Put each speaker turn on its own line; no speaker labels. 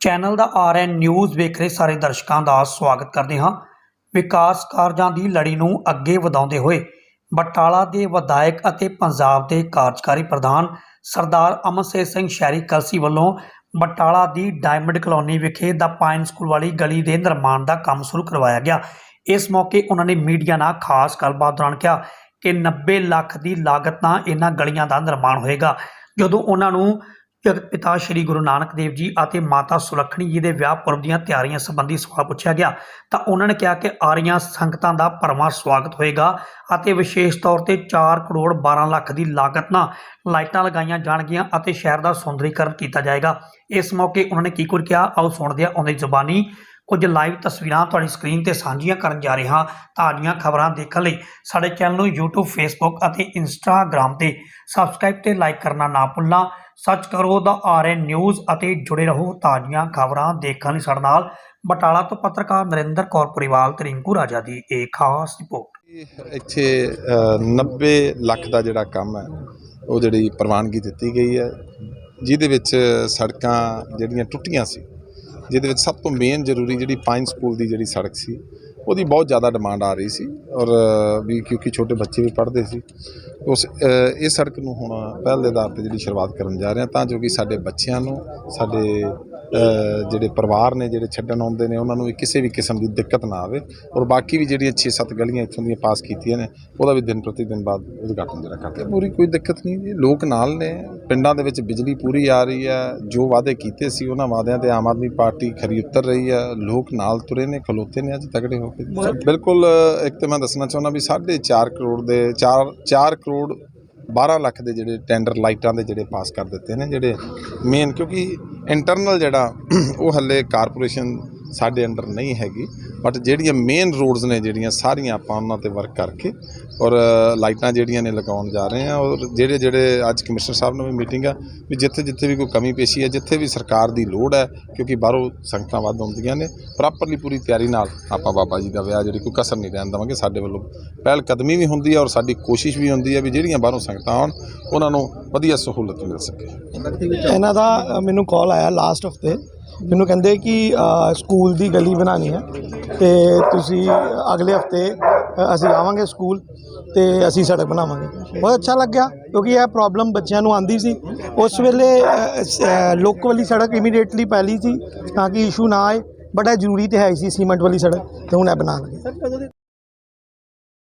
Channel ਦਾ RN news ਵੇਖ ਰਹੇ ਸਾਰੇ ਦਰਸ਼ਕਾਂ ਦਾ ਸਵਾਗਤ ਕਰਦੇ ਹਾਂ। ਵਿਕਾਸ ਕਾਰਜਾਂ ਦੀ ਲੜੀ ਨੂੰ ਅੱਗੇ ਵਧਾਉਂਦੇ ਹੋਏ ਬਟਾਲਾ ਦੇ ਵਿਧਾਇਕ ਅਤੇ ਪੰਜਾਬ ਦੇ ਕਾਰਜਕਾਰੀ ਪ੍ਰਧਾਨ ਸਰਦਾਰ ਅਮਨਸੇਰ ਸਿੰਘ ਸ਼ਹਿਰੀ ਕਲਸੀ ਵੱਲੋਂ ਬਟਾਲਾ ਦੀ ਡਾਇਮੰਡ ਕਲੋਨੀ ਵਿਖੇ ਦਾ ਪਾਈਨ ਸਕੂਲ ਵਾਲੀ ਗਲੀ ਦੇ ਨਿਰਮਾਣ ਦਾ ਕੰਮ ਸ਼ੁਰੂ ਕਰਵਾਇਆ ਗਿਆ। ਇਸ ਮੌਕੇ ਉਹਨਾਂ ਨੇ ਮੀਡੀਆ ਨਾਲ ਖਾਸ ਗੱਲਬਾਤ ਦੌਰਾਨ ਕਿਹਾ ਕਿ 90 ਲੱਖ ਦੀ ਲਾਗਤ ਨਾਲ ਇਹਨਾਂ ਗਲੀਆਂ ਦਾ ਨਿਰਮਾਣ ਹੋਏਗਾ। ਜਦੋਂ ਉਹਨਾਂ ਨੂੰ ਜਗਤ ਪਿਤਾ ਸ੍ਰੀ ਗੁਰੂ ਨਾਨਕ ਦੇਵ ਜੀ ਅਤੇ ਮਾਤਾ ਸੁਲੱਖਣੀ ਜੀ ਦੇ ਵਿਆਹ ਪੁਰਬ ਦੀਆਂ ਤਿਆਰੀਆਂ ਸੰਬੰਧੀ ਸਵਾਲ ਪੁੱਛਿਆ ਗਿਆ। ਤਾਂ ਉਹਨਾਂ ਨੇ ਕਿਹਾ ਕਿ ਆਰੀਆਂ ਸੰਗਤਾਂ ਦਾ ਭਰਵਾਂ ਸਵਾਗਤ ਹੋਏਗਾ ਅਤੇ ਵਿਸ਼ੇਸ਼ ਤੌਰ ਤੇ 4 ਕਰੋੜ 12 ਲੱਖ ਦੀ ਲਾਗਤ ਨਾਲ ਲਾਈਟਾਂ ਲਗਾਈਆਂ ਜਾਣਗੀਆਂ ਅਤੇ ਸ਼ਹਿਰ ਦਾ ਸੌਂਦਰੀਕਰਨ ਕੀਤਾ ਜਾਏਗਾ। ਇਸ ਮੌਕੇ ਉਹਨਾਂ ਨੇ ਕੀ ਕੁਝ ਕਿਹਾ? ਆਓ ਸੁਣਦੇ ਹਾਂ ਉਹਦੀ ਜ਼ੁਬਾਨੀ। ਕੁਝ ਲਾਈਵ ਤਸਵੀਰਾਂ ਤੁਹਾਡੀ ਸਕਰੀਨ ਤੇ ਸਾਂਝੀਆਂ ਕਰਨ ਜਾ ਰਿਹਾ ਤਾਜ਼ੀਆਂ ਖਬਰਾਂ ਦੇਖਣ ਲਈ। ਸਾਡੇ ਚੈਨਲ ਨੂੰ YouTube, Facebook ਅਤੇ Instagram ਤੇ ਸਬਸਕ੍ਰਾਈਬ ਤੇ ਲਾਈਕ ਕਰਨਾ ਨਾ ਭੁੱਲਣਾ। ਸੱਚ ਕਰੋ ਦਾ ਆਰਐਨ ਨਿਊਜ਼ ਅਤੇ ਜੁੜੇ ਰਹੋ ਤਾਜ਼ੀਆਂ ਖਬਰਾਂ ਦੇਖਣ ਲਈ ਸਾਡੇ ਨਾਲ ਬਟਾਲਾ ਤੋਂ ਪੱਤਰਕਾਰ ਨਰਿੰਦਰ ਕੌਰ ਪਰਿਵਾਲ ਤੇ ਰਿੰਕੂ ਰਾਜਾ ਦੀ ਇਹ ਖਾਸ ਰਿਪੋਰਟ।
ਇੱਥੇ ਅ, 90 ਲੱਖ ਦਾ ਜਿਹੜਾ ਕੰਮ ਹੈ ਉਹ ਜਿਹੜੀ ਪ੍ਰਵਾਨਗੀ ਦਿੱਤੀ ਗਈ ਹੈ ਜਿਹਦੇ ਵਿੱਚ ਸੜਕਾਂ ਜਿਹੜੀਆਂ ਟੁੱਟੀਆਂ ਸੀ ਜਿਹਦੇ ਵਿੱਚ ਸਭ ਤੋਂ ਮੇਨ ਜ਼ਰੂਰੀ ਜਿਹੜੀ ਪਾਈਨ ਸਕੂਲ ਦੀ ਜਿਹੜੀ ਸੜਕ ਸੀ ਉਹਦੀ ਬਹੁਤ ਜ਼ਿਆਦਾ ਡਿਮਾਂਡ ਆ ਰਹੀ ਸੀ ਔਰ ਵੀ ਕਿਉਂਕਿ ਛੋਟੇ ਬੱਚੇ ਵੀ ਪੜ੍ਹਦੇ ਸੀ। ਉਸ ਇਹ ਸੜਕ ਨੂੰ ਹੁਣ ਪਹਿਲ ਦੇ ਆਧਾਰ ਤੇ ਜਿਹੜੀ ਸ਼ੁਰੂਆਤ ਕਰਨ ਜਾ ਰਹੇ ਹਾਂ ਤਾਂ ਜੋ ਕਿ ਸਾਡੇ ਬੱਚਿਆਂ ਨੂੰ, ਸਾਡੇ ਜਿਹੜੇ ਪਰਿਵਾਰ ਨੇ ਜਿਹੜੇ ਛੱਡਣ ਆਉਂਦੇ ਨੇ ਉਹਨਾਂ ਨੂੰ ਵੀ ਕਿਸੇ ਵੀ ਕਿਸਮ ਦੀ ਦਿੱਕਤ ਨਾ ਆਵੇ। ਔਰ ਬਾਕੀ ਵੀ ਜਿਹੜੀਆਂ 6-7 ਗਲੀਆਂ ਇੱਥੋਂ ਦੀਆਂ ਪਾਸ ਕੀਤੀਆਂ ਨੇ ਉਹਦਾ ਵੀ ਦਿਨ ਪ੍ਰਤੀ ਦਿਨ ਬਾਅਦ ਉਦਘਾਟਨ ਜਿਹੜਾ ਕਰਦੇ। ਪੂਰੀ ਕੋਈ ਦਿੱਕਤ ਨਹੀਂ ਜੀ। ਲੋਕ ਨਾਲ ਨੇ। ਪਿੰਡਾਂ ਦੇ ਵਿੱਚ ਬਿਜਲੀ ਪੂਰੀ ਆ ਰਹੀ ਹੈ। ਜੋ ਵਾਅਦੇ ਕੀਤੇ ਸੀ ਉਹਨਾਂ ਵਾਅਦਿਆਂ ਤੇ ਆਮ ਆਦਮੀ ਪਾਰਟੀ ਖਰੀ ਉਤਰ ਰਹੀ ਹੈ। ਲੋਕ ਨਾਲ ਤੁਰੇ ਨੇ ਖਲੋਤੇ ਨੇ ਅੱਜ ਤਗੜੇ ਹੋ ਕੇ। ਬਿਲਕੁਲ ਇੱਕ ਤੇ ਮੈਂ ਦੱਸਣਾ ਚਾਹੁੰਦਾ ਵੀ 4.5 ਕਰੋੜ ਦੇ 4 4 ਕਰੋੜ 12 ਲੱਖ ਦੇ ਜਿਹੜੇ ਟੈਂਡਰ ਲਾਈਟਾਂ ਦੇ ਜਿਹੜੇ ਪਾਸ ਕਰ ਦਿੱਤੇ ਨੇ ਜਿਹੜੇ ਮੇਨ ਕਿਉਂਕਿ ਇੰਟਰਨਲ ਜਿਹੜਾ ਉਹ ਹੱਲੇ ਕਾਰਪੋਰੇਸ਼ਨ ਸਾਡੇ ਅੰਡਰ ਨਹੀਂ ਹੈਗੀ ਬਟ ਜਿਹੜੀਆਂ ਮੇਨ ਰੋਡਸ ਨੇ ਜਿਹੜੀਆਂ ਸਾਰੀਆਂ ਆਪਾਂ ਉਹਨਾਂ ਤੇ ਵਰਕ ਕਰਕੇ ਔਰ ਲਾਈਟਾਂ ਜਿਹੜੀਆਂ ਨੇ ਲਗਾਉਣ ਜਾ ਰਹੇ ਹਾਂ ਔਰ ਜਿਹੜੇ ਜਿਹੜੇ ਅੱਜ ਕਮਿਸ਼ਨਰ ਸਾਹਿਬ ਨਾਲ ਵੀ ਮੀਟਿੰਗ ਆ ਵੀ ਜਿੱਥੇ ਜਿੱਥੇ ਵੀ ਕੋਈ ਕਮੀ ਪੇਸ਼ੀ ਹੈ ਜਿੱਥੇ ਵੀ ਸਰਕਾਰ ਦੀ ਲੋੜ ਹੈ ਕਿਉਂਕਿ ਬਾਹਰੋਂ ਸੰਗਤਾਂ ਵੱਧ ਆਉਂਦੀਆਂ ਨੇ ਪ੍ਰੋਪਰਲੀ ਪੂਰੀ ਤਿਆਰੀ ਨਾਲ ਆਪਾਂ ਬਾਬਾ ਜੀ ਦਾ ਵਿਆਹ ਜਿਹੜੀ ਕੋਈ ਕਸਰ ਨਹੀਂ ਰਹਿਣ ਦੇਵਾਂਗੇ ਸਾਡੇ ਵੱਲੋਂ ਪਹਿਲ ਕਦਮੀ ਵੀ ਹੁੰਦੀ ਹੈ ਔਰ ਸਾਡੀ ਕੋਸ਼ਿਸ਼ ਵੀ ਹੁੰਦੀ ਹੈ ਵੀ ਜਿਹੜੀਆਂ ਬਾਹਰੋਂ ਸੰਗਤਾਂ ਆਉਣ ਉਹਨਾਂ ਨੂੰ ਵਧੀਆ ਸਹੂਲਤ ਮਿਲ ਸਕੇ।
ਇਹਨਾਂ ਦਾ ਮੈਨੂੰ ਕਾਲ ਆਇਆ ਲਾਸਟ ਹਫ਼ਤੇ। ਮੈਨੂੰ ਕਹਿੰਦੇ ਕਿ ਸਕੂਲ ਦੀ ਗਲੀ ਬਣਾਉਣੀ ਹੈ ਤੇ ਤੁਸੀਂ ਅਗਲੇ ਹਫ਼ਤੇ ਅਸੀਂ ਆਵਾਂਗੇ ਸਕੂਲ ਤੇ ਅਸੀਂ ਸੜਕ ਬਣਾਵਾਂਗੇ। ਬਹੁਤ ਅੱਛਾ ਲੱਗਿਆ ਕਿਉਂਕਿ ਇਹ ਪ੍ਰੋਬਲਮ ਬੱਚਿਆਂ ਨੂੰ ਆਂਦੀ ਸੀ। ਉਸ ਵੇਲੇ ਲੋਕ ਵਾਲੀ ਸੜਕ ਇਮੀਡੀਏਟਲੀ ਪਹਿਲੀ ਸੀ ਤਾਂ ਕਿ ਇਸ਼ੂ ਨਾ ਆਏ ਬੜਾ ਜ਼ਰੂਰੀ ਤੇ ਹੈ ਹੀ ਸੀ ਸੀਮੈਂਟ ਵਾਲੀ ਸੜਕ ਤੇ ਹੁਣ ਇਹ ਬਣਾ ਲਗੇ